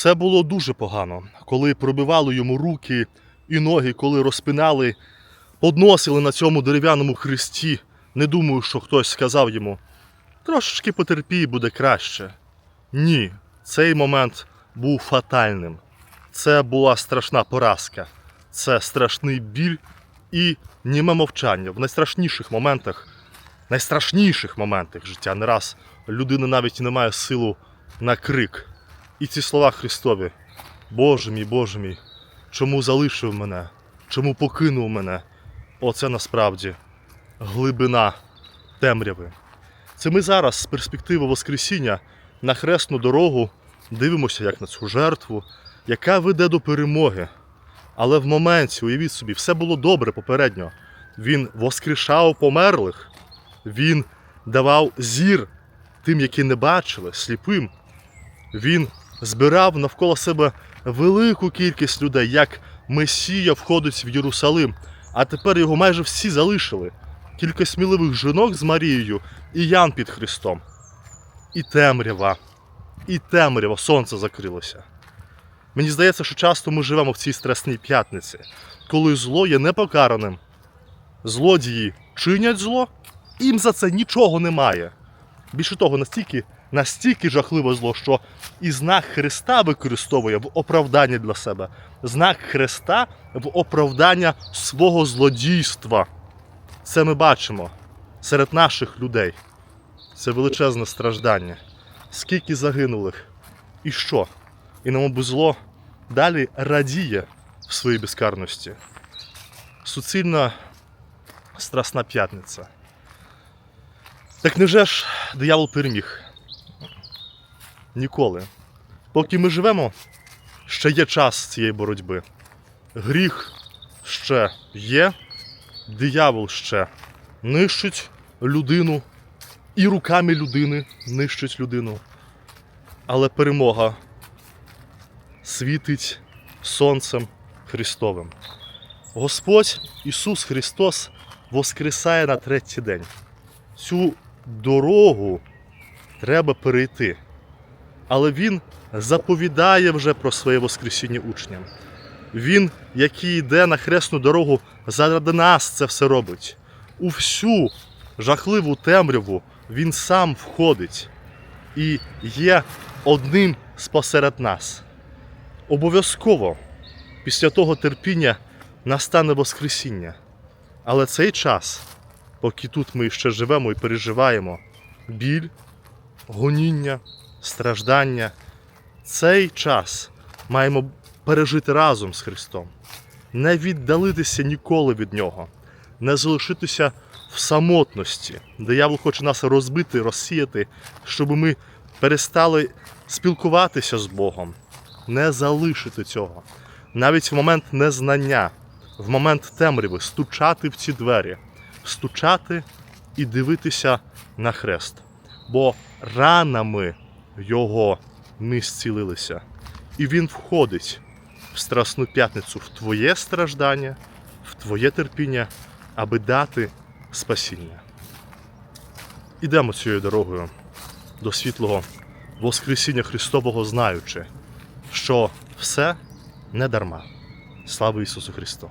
Все було дуже погано, коли пробивали йому руки і ноги, коли розпинали, подносили на цьому дерев'яному хресті. Не думаю, що хтось сказав йому: трошечки потерпій, буде краще. Ні, цей момент був фатальним. Це була страшна поразка, це страшний біль і німе мовчання. В найстрашніших моментах, найстрашніших моментах життя не раз людина навіть не має силу на крик. І ці слова Христові: Боже мій, Боже мій, чому залишив мене? Чому покинув мене? Оце насправді глибина темряви. Це ми зараз з перспективи Воскресіння на хресну дорогу дивимося як на цю жертву, яка веде до перемоги. Але в моменті, уявіть собі, все було добре попередньо. Він воскрешав померлих, він давав зір тим, які не бачили, сліпим. Він збирав навколо себе велику кількість людей, як Месія входить в Єрусалим. А тепер його майже всі залишили. Кілька сміливих жінок з Марією і Ян під Христом. І темрява, і темрява, сонце закрилося. Мені здається, що часто ми живемо в цій страсній п'ятниці, коли зло є непокараним. Злодії чинять зло, їм за це нічого немає. Більше того, настільки, настільки жахливе зло, що і знак Христа використовує в оправданні для себе. Знак Христа в оправдання свого злодійства. Це ми бачимо серед наших людей. Це величезне страждання. Скільки загинулих? І що? І нам зло далі радіє в своїй безкарності. Суцільна страсна п'ятниця. Так невже ж диявол переміг? Ніколи. Поки ми живемо, ще є час цієї боротьби. Гріх ще є, диявол ще нищить людину і руками людини нищить людину. Але перемога світить сонцем Христовим. Господь Ісус Христос воскресає на третій день. Цю дорогу треба перейти. Але Він заповідає вже про своє Воскресіння учням. Він, який йде на хресну дорогу, заради нас це все робить. У всю жахливу темряву він сам входить і є одним спосеред нас. Обов'язково після того терпіння настане Воскресіння. Але цей час, поки тут ми ще живемо і переживаємо біль, гоніння, страждання, цей час маємо пережити разом з Христом, не віддалитися ніколи від Нього, не залишитися в самотності. Диявол хоче нас розбити, розсіяти, щоб ми перестали спілкуватися з Богом, не залишити цього. Навіть в момент незнання, в момент темряви, стучати в ці двері, стучати і дивитися на хрест. Бо ранами його ми зцілилися. І він входить в Страсну п'ятницю в твоє страждання, в твоє терпіння, аби дати спасіння. Ідемо цією дорогою до світлого Воскресіння Христового, знаючи, що все не дарма. Слава Ісусу Христу!